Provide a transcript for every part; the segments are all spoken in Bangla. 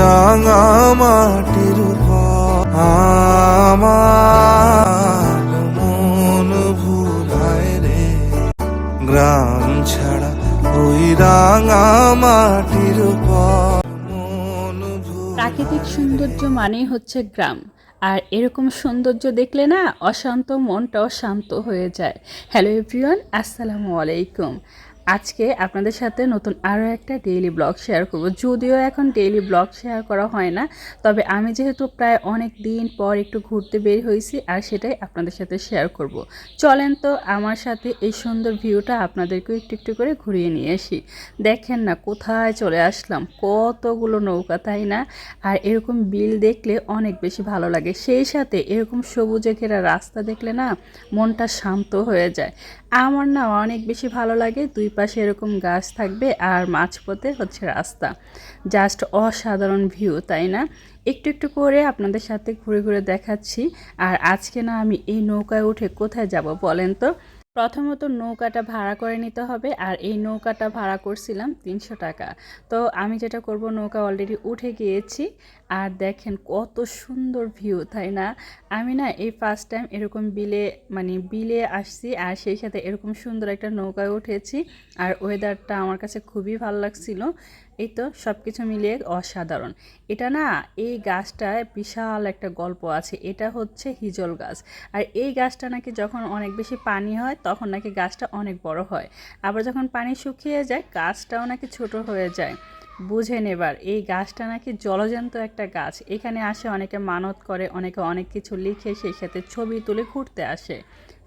রাঙা মাটির আমার মন ভুলায় রে। গ্রাম ছাড়া ওই রাঙা মাটির প্রাকৃতিক সৌন্দর্য মানেই হচ্ছে গ্রাম। আর এরকম সৌন্দর্য দেখলে না অশান্ত মনটাও শান্ত হয়ে যায়। হ্যালো এভরিওয়ান আসসালামু আলাইকুম। আজকে আপনাদের সাথে নতুন আরও একটা ডেইলি ব্লগ শেয়ার করব। যদিও এখন ডেইলি ব্লগ শেয়ার করা হয় না, তবে আমি যেহেতু প্রায় অনেক দিন পর একটু ঘুরতে বের হয়েছি, আর সেটাই আপনাদের সাথে শেয়ার করব। চলেন তো আমার সাথে এই সুন্দর ভিউটা আপনাদেরকে একটু একটু করে ঘুরিয়ে নিয়ে আসি। দেখেন না, কোথায় চলে আসলাম? কতগুলো নৌকা, তাই না? আর এরকম বিল দেখলে অনেক বেশি ভালো লাগে। সেই সাথে এরকম সবুজে ঘেরা রাস্তা দেখলে না মনটা শান্ত হয়ে যায়। আমার না অনেক বেশি ভালো লাগে, দুই পাশে এরকম গাছ থাকবে আর মাঝপথে হচ্ছে রাস্তা। জাস্ট অসাধারণ ভিউ তাই না? একটু একটু করে আপনাদের সাথে ঘুরে ঘুরে দেখাচ্ছি। আর আজকে না আমি এই নৌকায় উঠে কোথায় যাব বলেন তো? প্রথমত নৌকাটা ভাড়া করে নিতে হবে, আর এই নৌকাটা ভাড়া করছিলাম তিনশো টাকা। তো আমি যেটা করব, নৌকা অলরেডি উঠে গিয়েছি, আর দেখেন কত সুন্দর ভিউ তাই না? আমি না এই ফার্স্ট টাইম এরকম বিলে মানে বিলে আসছি, আর সেই সাথে এরকম সুন্দর একটা নৌকায় উঠেছি, আর ওয়েদারটা আমার কাছে খুবই ভালো লাগছিল। এই তো সব কিছু মিলিয়ে অসাধারণ। এটা না, এই গাছটায় বিশাল একটা গল্প আছে। এটা হচ্ছে হিজল গাছ। আর এই গাছটা নাকি যখন অনেক বেশি পানি হয়, তখন নাকি গাছটা অনেক বড় হয়। আবার যখন পানি শুকিয়ে যায়, গাছটাও নাকি ছোট হয়ে যায়। বুঝে নেবার, এই গাছটা নাকি জলজন্ত একটা গাছ। এখানে আসে অনেকে মানত করে, অনেকে অনেক কিছু লিখে সেই সাথে ছবি তুলে ঘুরতে আসে।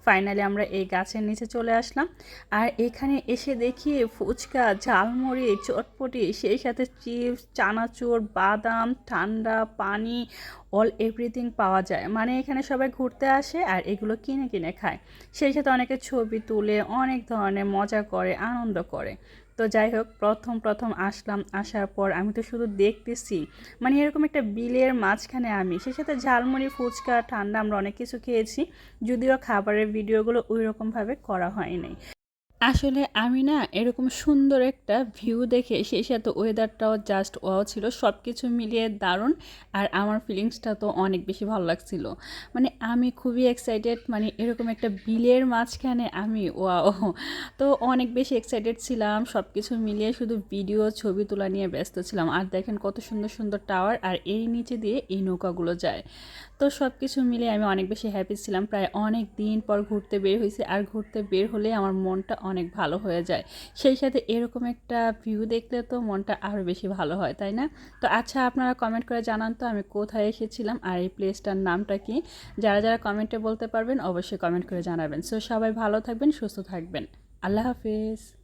ফাইনালি আমরা এই গাছের নিচে চলে আসলাম। আর এখানে এসে দেখি ফুচকা, ঝালমুড়ি, চটপটি, সেই সাথে চিপস, চানাচুর, বাদাম, ঠান্ডা পানি অল এভরিথিং পাওয়া যায়। মানে এখানে সবাই ঘুরতে আসে আর এগুলো কিনে কিনে খায়। সেই সাথে অনেকে ছবি তুলে, অনেক ধরনের মজা করে, আনন্দ করে। তো যাই হোক, প্রথম প্রথম আসলাম, আসার পর আমি তো শুধু দেখতেছি। মানে এরকম একটা বিলের মাঝখানে আমি, সেই সাথে ঝালমুড়ি, ফুচকা, ঠান্ডা আমরা অনেক কিছু খেয়েছি। যদিও খাবারের ভিডিওগুলো ওই রকমভাবে করা হয়নি। আসলে আমি না এরকম সুন্দর একটা ভিউ দেখে সেই সাথে ওয়েদারটাও জাস্ট ওয়াও ছিল সব কিছু মিলিয়ে দারুণ আর আমার ফিলিংসটা তো অনেক বেশি ভালো লাগছিল। মানে আমি খুবই এক্সাইটেড মানে এরকম একটা বিলের মাঝখানে আমি ওয়াও তো অনেক বেশি এক্সাইটেড ছিলাম সব কিছু মিলিয়ে শুধু ভিডিও ছবি তোলা নিয়ে ব্যস্ত ছিলাম। আর দেখেন কত সুন্দর সুন্দর টাওয়ার আর এই নিচে দিয়ে এই নৌকাগুলো যায়। তো সব কিছু মিলে আমি অনেক বেশি হ্যাপি ছিলাম। প্রায় অনেক দিন পর ঘুরতে বের হয়েছি। আর ঘুরতে বের হলে আমার মনটা অনেক ভালো হয়ে যায়। সেই সাথে এরকম একটা ভিউ দেখলে তো মনটা আরও বেশি ভালো হয়, তাই না? তো আচ্ছা আপনারা কমেন্ট করে জানান তো আমি কোথায় এসেছিলাম আর এই প্লেসটার নামটা কি। যারা যারা কমেন্টে বলতে পারবেন, অবশ্যই কমেন্ট করে জানাবেন। সো সবাই ভালো থাকবেন, সুস্থ থাকবেন। আল্লাহ হাফিজ।